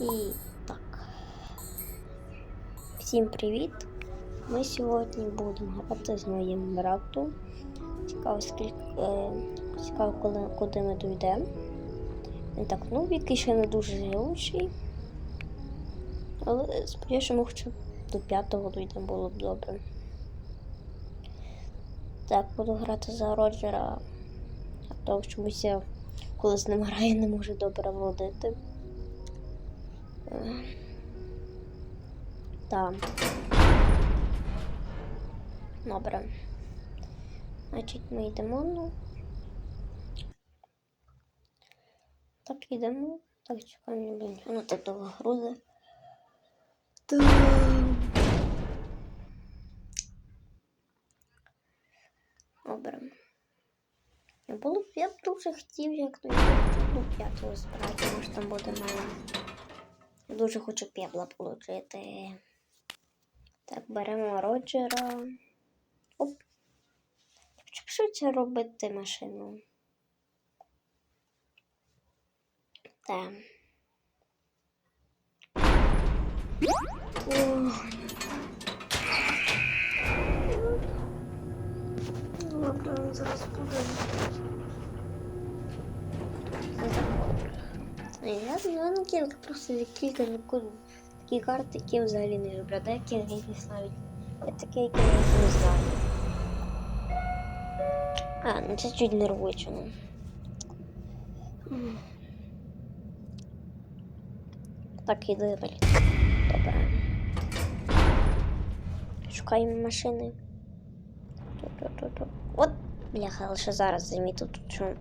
І так. Всім привіт! Ми сьогодні будемо грати з моїм братом. Цікаво, скільки е, цікаво, коли, куди ми дійдемо. Він так, ну, який ще не дуже живучий. Але сподіваюся, що ми хоча б до п'ятого дійдемо було б добре. Так, буду грати за Роджера. А то чомусь я коли з ним граю, не можу добре володити. Так. Добре. Значить, ми йдемо. Ну. Так, йдемо. Так, чекаємо, блін. Воно так довго грузи. Добре. Я б дуже хотів, як ну, п'ятого збирати, може там буде мало. Дуже хочу пебла отримати. Так, беремо Роджера. Оп. Щоб швидше робити машину. Так. Ох. Добре, зараз буде. Я, я на кілька просто кілька ніколи такі карти, які я взагалі не люблю, деякі якісь навіть я таке, які я навіть не знаю. А, ну це чуть нервуюче. Ну. М. Так, іди далі. Добре. Шукаємо машини. Ту-ту-ту-ту. От, бляха, лише зараз замітив тут, що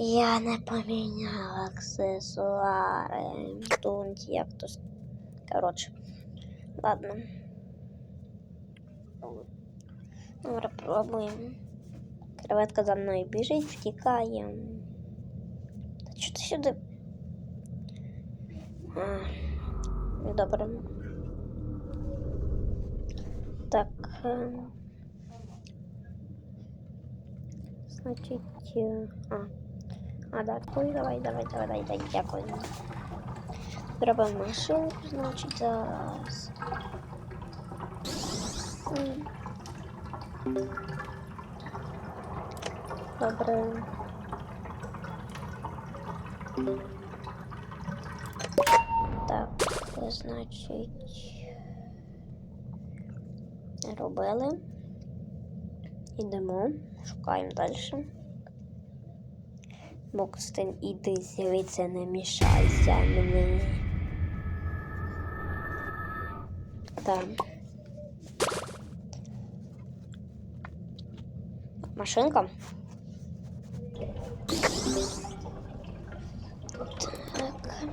я не поміняла аксесуари. Тут як то. с- Коротше. Ладно. Добре, пробуємо. Креветка за мною біжить, втікає. Та що ти сюди? А, ну, добре. Так. е, Значить. е, А. А, да, ой, давай, давай, давай, давай, давай, дякую. Зробимо машинку, значить, зараз. Добре. Так, значить. Робили. Ідемо, шукаємо далі. Бокстин, іди з'явиться, не мішайся мені. Так. Машинка. Так.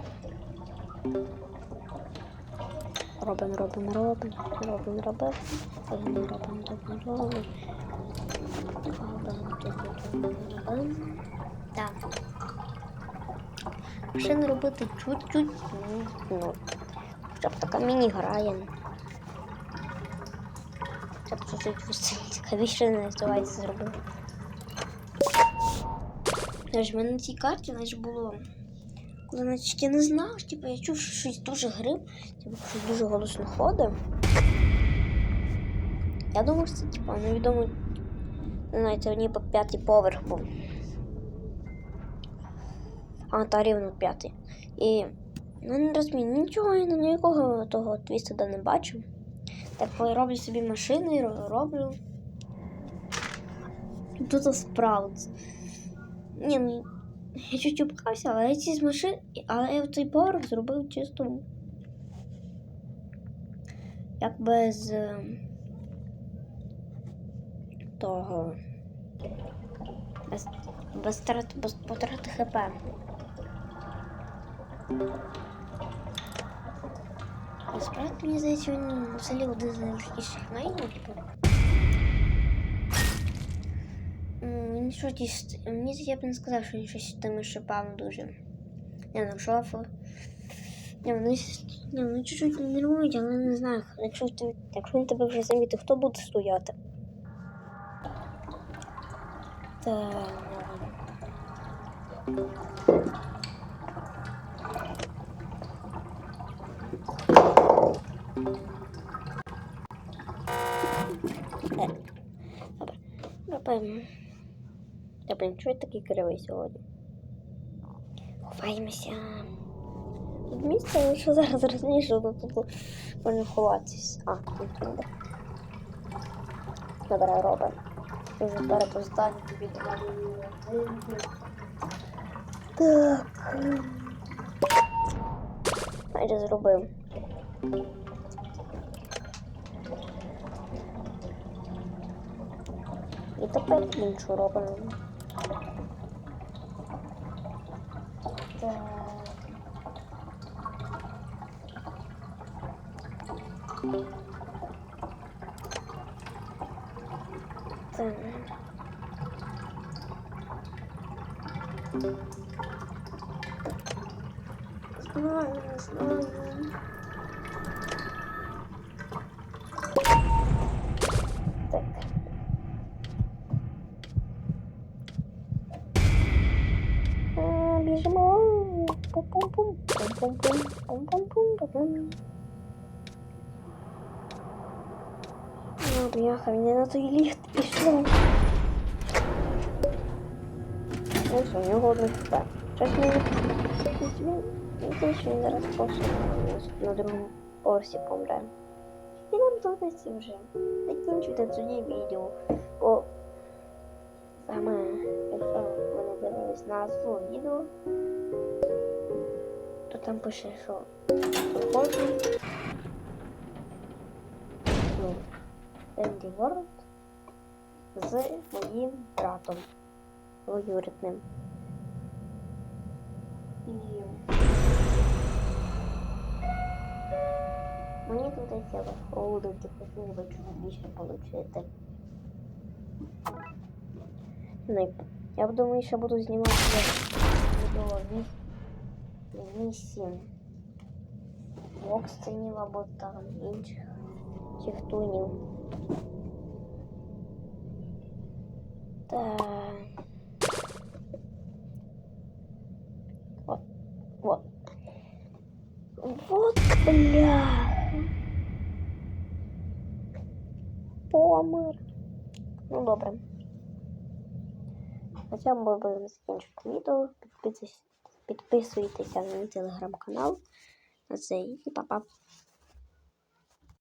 Робимо, робимо, робимо, робимо, робимо, робимо, робимо, робимо, робимо. Так. Машини робити чуть-чуть. Ну, хоча б така міні-грає. Хоча б чуть-чуть цікавіше не називається зробив. Знаєш, в мене на цій карті значить, було. Коли значить, я не знав, типу, я чув, що щось дуже грив, типу, щось дуже голосно ходить. Я думав, що це типу, невідомо не знаю, це ніби п'ятий поверх був. А, та рівно п'ятий. І ну не розумію, нічого я ніякого того твіста не бачу. Так роблю собі машини, ро- роблю. Тут справді. Ні, ну я чуть обкався, але я ці з машин, але я цей поверх зробив чисто. Як без е, того. Без, без, без потрати ХП. Насправді, мені здається, він взагалі один з найлегкіших мейнів. типу. Він що. Мені я б не сказав, що він щось тими шипами дуже. Не знаю, шофу. Не, вони, не, вони чуть-чуть нервують, але не знаю, якщо, ти, якщо він тебе вже замітив, хто буде стояти? Так. Е, Добре. Напевно. Блін, чого я такий кривий сьогодні? Ховаємося. Тут місце, але що зараз розумієш, що тут, можна ховатись. А, тут треба. Добре, робимо. Дуже перепостання тобі Так. Майже зробив. І тепер іншу робимо. Так. Так. Знаю, знаю. Так. Ну, бляха, мені на той ліфт пішло. Ну що, у нього одне хп. Щось мені він, він, зараз просто на другому поверсі помре. І нам доведеться вже закінчити тоді відео. Бо саме, якщо ви не дивились назву відео, то там пише, що проходжу ну, Енді World з моїм братом. Двоюрідним. І мені доведеться виходити, потім ви більше отримати. Ну, я думаю, що буду знімати відео 8 боксценів або там інших тіхтунів. Так. Вот. Вот. Вот, бля. Помер. Ну, добре. На цьому ми будемо закінчити відео. Підписуйтесь, підписуйтеся на телеграм-канал. На цей і па-па.